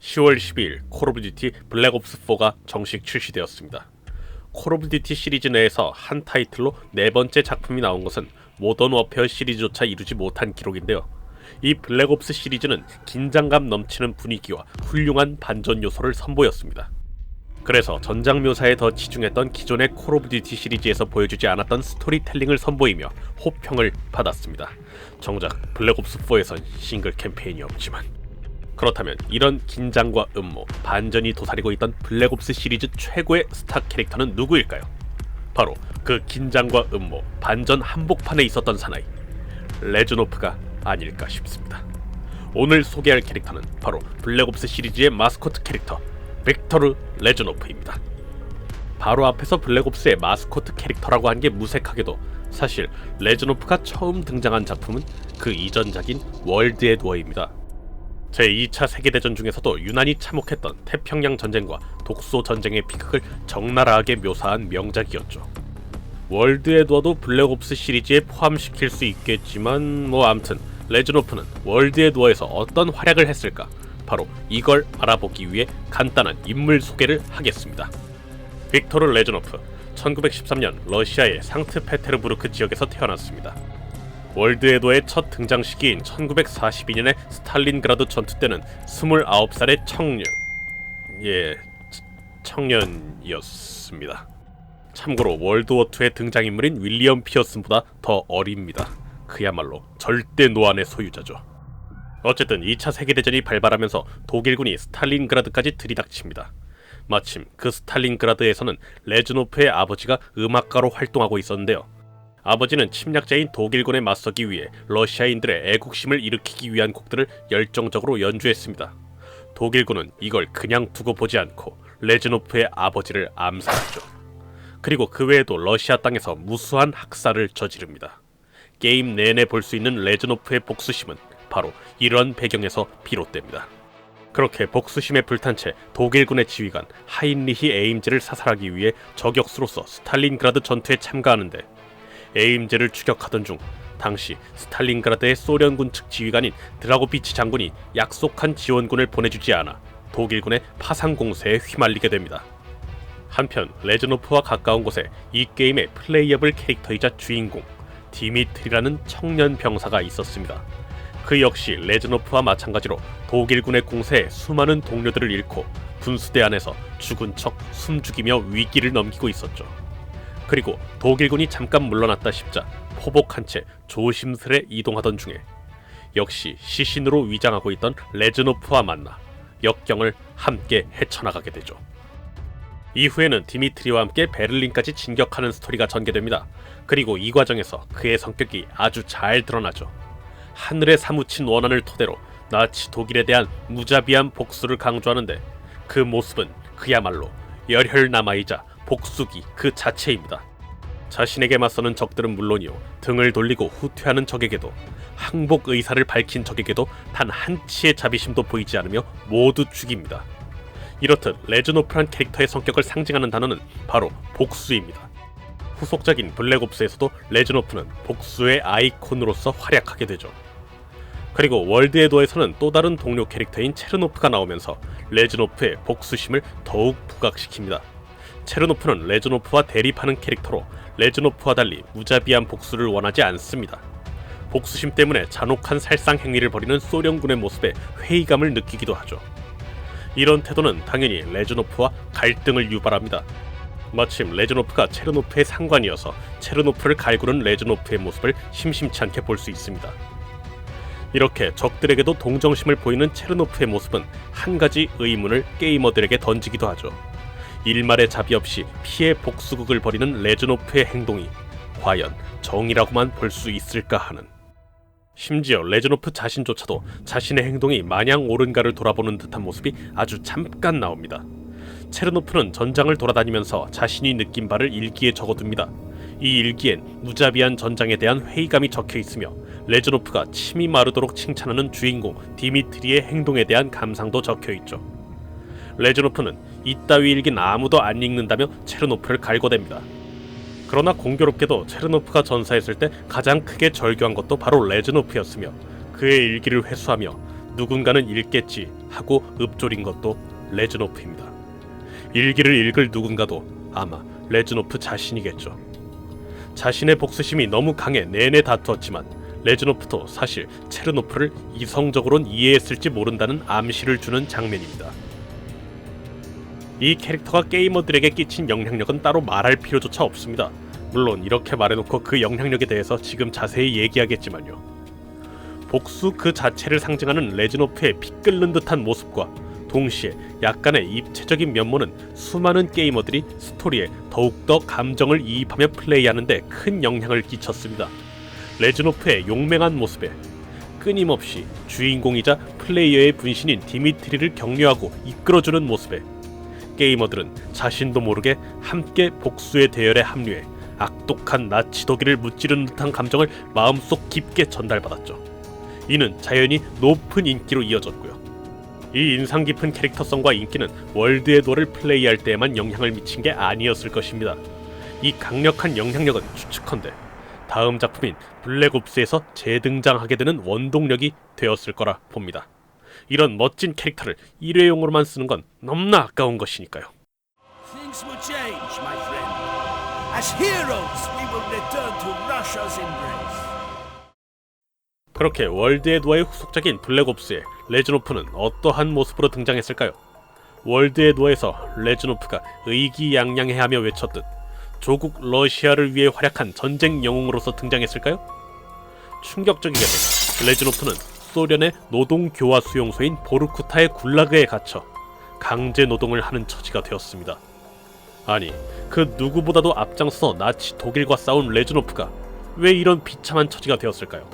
10월 12일 콜 오브 듀티 블랙 옵스 4가 정식 출시되었습니다. 콜 오브 듀티 시리즈 내에서 한 타이틀로 네 번째 작품이 나온 것은 모던 워페어 시리즈조차 이루지 못한 기록인데요. 이 블랙 옵스 시리즈는 긴장감 넘치는 분위기와 훌륭한 반전 요소를 선보였습니다. 그래서 전장 묘사에 더 치중했던 기존의 콜 오브 듀티 시리즈에서 보여주지 않았던 스토리텔링을 선보이며 호평을 받았습니다. 정작 블랙 옵스 4에선 싱글 캠페인이 없지만 그렇다면 이런 긴장과 음모, 반전이 도사리고 있던 블랙옵스 시리즈 최고의 스타 캐릭터는 누구일까요? 바로 그 긴장과 음모, 반전 한복판에 있었던 사나이 레즈노프가 아닐까 싶습니다. 오늘 소개할 캐릭터는 바로 블랙옵스 시리즈의 마스코트 캐릭터 벡터르 레즈노프입니다. 바로 앞에서 블랙옵스의 마스코트 캐릭터라고 한 게 무색하게도 사실 레즈노프가 처음 등장한 작품은 그 이전작인 월드의 도어입니다. 제2차 세계대전 중에서도 유난히 참혹했던 태평양 전쟁과 독소 전쟁의 비극을 적나라하게 묘사한 명작이었죠. 월드 에드워도 블랙옵스 시리즈에 포함시킬 수 있겠지만 뭐 암튼 레즈노프는 월드 에드워에서 어떤 활약을 했을까 바로 이걸 알아보기 위해 간단한 인물 소개를 하겠습니다. 빅토르 레즈노프 1913년 러시아의 상트페테르부르크 지역에서 태어났습니다. 월드에도의 첫 등장 시기인 1942년의 스탈린그라드 전투 때는 29살의 청년, 예, 청년이었습니다. 참고로 월드워2의 등장인물인 윌리엄 피어슨보다 더 어립니다. 그야말로 절대 노안의 소유자죠. 어쨌든 2차 세계대전이 발발하면서 독일군이 스탈린그라드까지 들이닥칩니다. 마침 그 스탈린그라드에서는 레즈노프의 아버지가 음악가로 활동하고 있었는데요. 아버지는 침략자인 독일군에 맞서기 위해 러시아인들의 애국심을 일으키기 위한 곡들을 열정적으로 연주했습니다. 독일군은 이걸 그냥 두고 보지 않고 레즈노프의 아버지를 암살했죠. 그리고 그 외에도 러시아 땅에서 무수한 학살을 저지릅니다. 게임 내내 볼 수 있는 레즈노프의 복수심은 바로 이런 배경에서 비롯됩니다. 그렇게 복수심에 불탄 채 독일군의 지휘관 하인리히 에임즈를 사살하기 위해 저격수로서 스탈린그라드 전투에 참가하는데 에임즈를 추격하던 중 당시 스탈린그라드의 소련군 측 지휘관인 드라고비치 장군이 약속한 지원군을 보내주지 않아 독일군의 파상 공세에 휘말리게 됩니다. 한편 레즈노프와 가까운 곳에 이 게임의 플레이어블 캐릭터이자 주인공 디미트리라는 청년 병사가 있었습니다. 그 역시 레즈노프와 마찬가지로 독일군의 공세에 수많은 동료들을 잃고 분수대 안에서 죽은 척 숨죽이며 위기를 넘기고 있었죠. 그리고 독일군이 잠깐 물러났다 싶자 포복한 채 조심스레 이동하던 중에 역시 시신으로 위장하고 있던 레즈노프와 만나 역경을 함께 헤쳐나가게 되죠. 이후에는 디미트리와 함께 베를린까지 진격하는 스토리가 전개됩니다. 그리고 이 과정에서 그의 성격이 아주 잘 드러나죠. 하늘에 사무친 원한을 토대로 나치 독일에 대한 무자비한 복수를 강조하는데 그 모습은 그야말로 열혈 남아이자 복수기 그 자체입니다. 자신에게 맞서는 적들은 물론이요 등을 돌리고 후퇴하는 적에게도 항복 의사를 밝힌 적에게도 단 한치의 자비심도 보이지 않으며 모두 죽입니다. 이렇듯 레즈노프란 캐릭터의 성격을 상징하는 단어는 바로 복수입니다. 후속작인 블랙옵스에서도 레즈노프는 복수의 아이콘으로서 활약하게 되죠. 그리고 월드 에도에서는 또 다른 동료 캐릭터인 체르노프가 나오면서 레즈노프의 복수심을 더욱 부각시킵니다. 체르노프는 레즈노프와 대립하는 캐릭터로 레즈노프와 달리 무자비한 복수를 원하지 않습니다. 복수심 때문에 잔혹한 살상 행위를 벌이는 소련군의 모습에 회의감을 느끼기도 하죠. 이런 태도는 당연히 레즈노프와 갈등을 유발합니다. 마침 레즈노프가 체르노프의 상관이어서 체르노프를 갈구는 레즈노프의 모습을 심심치 않게 볼 수 있습니다. 이렇게 적들에게도 동정심을 보이는 체르노프의 모습은 한 가지 의문을 게이머들에게 던지기도 하죠. 일말의 자비 없이 피해 복수극을 벌이는 레즈노프의 행동이 과연 정이라고만 볼 수 있을까 하는. 심지어 레즈노프 자신조차도 자신의 행동이 마냥 옳은가를 돌아보는 듯한 모습이 아주 잠깐 나옵니다. 체르노프는 전장을 돌아다니면서 자신이 느낀 바를 일기에 적어둡니다. 이 일기엔 무자비한 전장에 대한 회의감이 적혀 있으며 레즈노프가 침이 마르도록 칭찬하는 주인공 디미트리의 행동에 대한 감상도 적혀 있죠. 레즈노프는 이따위 일기는 아무도 안 읽는다며 체르노프를 갈고댑니다. 그러나 공교롭게도 체르노프가 전사했을 때 가장 크게 절규한 것도 바로 레즈노프였으며 그의 일기를 회수하며 누군가는 읽겠지 하고 읊조린 것도 레즈노프입니다. 일기를 읽을 누군가도 아마 레즈노프 자신이겠죠. 자신의 복수심이 너무 강해 내내 다투었지만 레즈노프도 사실 체르노프를 이성적으론 이해했을지 모른다는 암시를 주는 장면입니다. 이 캐릭터가 게이머들에게 끼친 영향력은 따로 말할 필요조차 없습니다. 물론 이렇게 말해놓고 그 영향력에 대해서 지금 자세히 얘기하겠지만요. 복수 그 자체를 상징하는 레즈노프의 피 끓는 듯한 모습과 동시에 약간의 입체적인 면모는 수많은 게이머들이 스토리에 더욱더 감정을 이입하며 플레이하는데 큰 영향을 끼쳤습니다. 레즈노프의 용맹한 모습에 끊임없이 주인공이자 플레이어의 분신인 디미트리를 격려하고 이끌어주는 모습에 게이머들은 자신도 모르게 함께 복수의 대열에 합류해 악독한 나치 독일을 무찌르는 듯한 감정을 마음속 깊게 전달받았죠. 이는 자연히 높은 인기로 이어졌고요. 이 인상 깊은 캐릭터성과 인기는 월드의 도를 플레이할 때에만 영향을 미친 게 아니었을 것입니다. 이 강력한 영향력은 추측컨대 다음 작품인 블랙옵스에서 재등장하게 되는 원동력이 되었을 거라 봅니다. 이런 멋진 캐릭터를 일회용으로만 쓰는 건 너무나 아까운 것이니까요. Things will change, my friend. As heroes, we will return to Russia's embrace. 그렇게 월드의 도어의 후속작인 블랙옵스에 레즈노프는 어떠한 모습으로 등장했을까요? 월드의 도어에서 레즈노프가 의기양양해하며 외쳤듯 조국 러시아를 위해 활약한 전쟁 영웅으로서 등장했을까요? 충격적이게도 레즈노프는 소련의 노동 교화 수용소인 보르쿠타의 굴라그에 갇혀 강제 노동을 하는 처지가 되었습니다. 아니, 그 누구보다도 앞장서 나치 독일과 싸운 레즈노프가 왜 이런 비참한 처지가 되었을까요?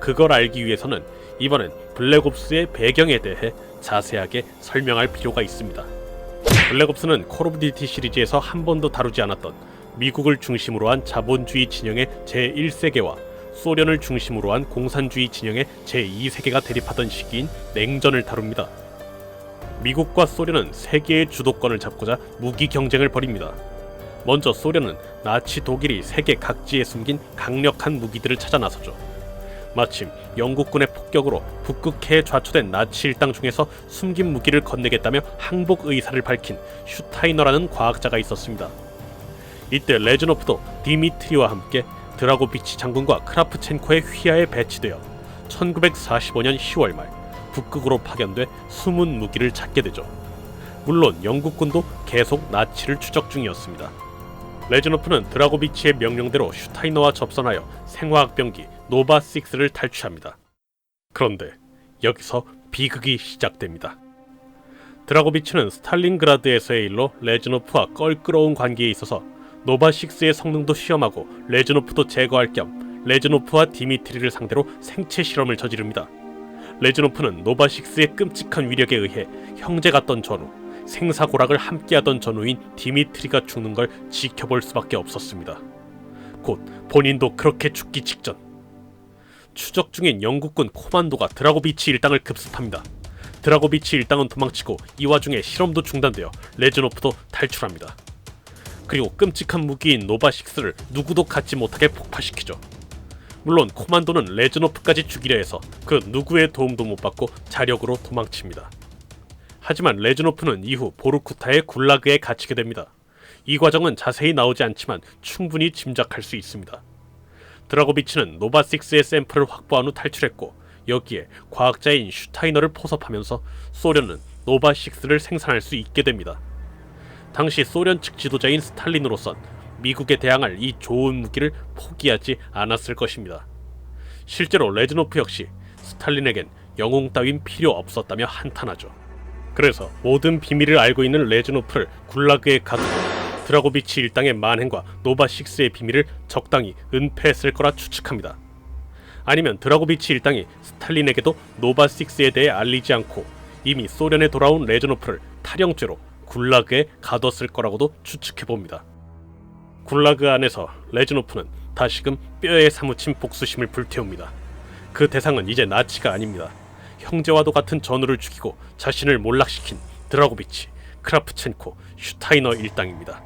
그걸 알기 위해서는 이번엔 블랙옵스의 배경에 대해 자세하게 설명할 필요가 있습니다. 블랙옵스는 콜 오브 듀티 시리즈에서 한 번도 다루지 않았던 미국을 중심으로 한 자본주의 진영의 제1세계와 소련을 중심으로 한 공산주의 진영의 제2세계가 대립하던 시기인 냉전을 다룹니다. 미국과 소련은 세계의 주도권을 잡고자 무기 경쟁을 벌입니다. 먼저 소련은 나치 독일이 세계 각지에 숨긴 강력한 무기들을 찾아 나서죠. 마침 영국군의 폭격으로 북극해에 좌초된 나치 일당 중에서 숨긴 무기를 건네겠다며 항복 의사를 밝힌 슈타이너라는 과학자가 있었습니다. 이때 레즈노프도 디미트리와 함께 드라고비치 장군과 크라프첸코의 휘하에 배치되어 1945년 10월 말 북극으로 파견돼 숨은 무기를 찾게 되죠. 물론 영국군도 계속 나치를 추적 중이었습니다. 레즈노프는 드라고비치의 명령대로 슈타이너와 접선하여 생화학병기 노바6를 탈취합니다. 그런데 여기서 비극이 시작됩니다. 드라고비치는 스탈린그라드에서의 일로 레즈노프와 껄끄러운 관계에 있어서 노바6의 성능도 시험하고 레즈노프도 제거할 겸 레즈노프와 디미트리를 상대로 생체 실험을 저지릅니다. 레즈노프는 노바6의 끔찍한 위력에 의해 형제 같던 전우, 생사고락을 함께하던 전우인 디미트리가 죽는 걸 지켜볼 수밖에 없었습니다. 곧 본인도 그렇게 죽기 직전. 추적 중인 영국군 코만도가 드라고비치 일당을 급습합니다. 드라고비치 일당은 도망치고 이 와중에 실험도 중단되어 레즈노프도 탈출합니다. 그리고 끔찍한 무기인 노바6를 누구도 갖지 못하게 폭파시키죠. 물론 코만도는 레즈노프까지 죽이려 해서 그 누구의 도움도 못 받고 자력으로 도망칩니다. 하지만 레즈노프는 이후 보르쿠타의 굴라그에 갇히게 됩니다. 이 과정은 자세히 나오지 않지만 충분히 짐작할 수 있습니다. 드라고비치는 노바6의 샘플을 확보한 후 탈출했고 여기에 과학자인 슈타이너를 포섭하면서 소련은 노바6를 생산할 수 있게 됩니다. 당시 소련 측 지도자인 스탈린으로선 미국에 대항할 이 좋은 무기를 포기하지 않았을 것입니다. 실제로 레즈노프 역시 스탈린에겐 영웅 따윈 필요 없었다며 한탄하죠. 그래서 모든 비밀을 알고 있는 레즈노프를 굴라그에 가두고 드라고비치 일당의 만행과 노바6의 비밀을 적당히 은폐했을 거라 추측합니다. 아니면 드라고비치 일당이 스탈린에게도 노바6에 대해 알리지 않고 이미 소련에 돌아온 레즈노프를 탈영죄로 굴라그에 가뒀을 거라고도 추측해 봅니다. 굴라그 안에서 레즈노프는 다시금 뼈에 사무친 복수심을 불태웁니다. 그 대상은 이제 나치가 아닙니다. 형제와도 같은 전우를 죽이고 자신을 몰락시킨 드라고비치, 크라프첸코, 슈타이너 일당입니다.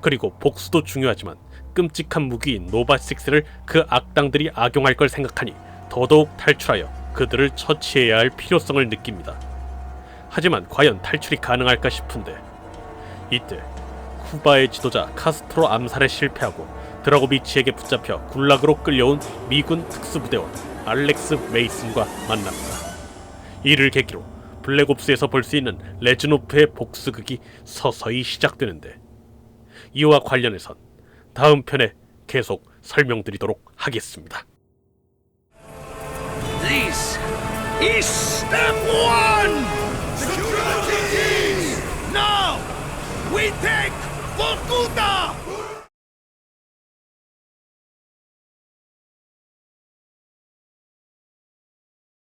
그리고 복수도 중요하지만 끔찍한 무기인 노바6를 그 악당들이 악용할 걸 생각하니 더더욱 탈출하여 그들을 처치해야 할 필요성을 느낍니다. 하지만 과연 탈출이 가능할까 싶은데 이때 쿠바의 지도자 카스트로 암살에 실패하고 드라고비치에게 붙잡혀 굴락으로 끌려온 미군 특수부대원 알렉스 메이슨과 만납니다. 이를 계기로 블랙옵스에서 볼 수 있는 레즈노프의 복수극이 서서히 시작되는데 이와 관련해선 다음 편에 계속 설명드리도록 하겠습니다. This is step one! We take Vorkuta!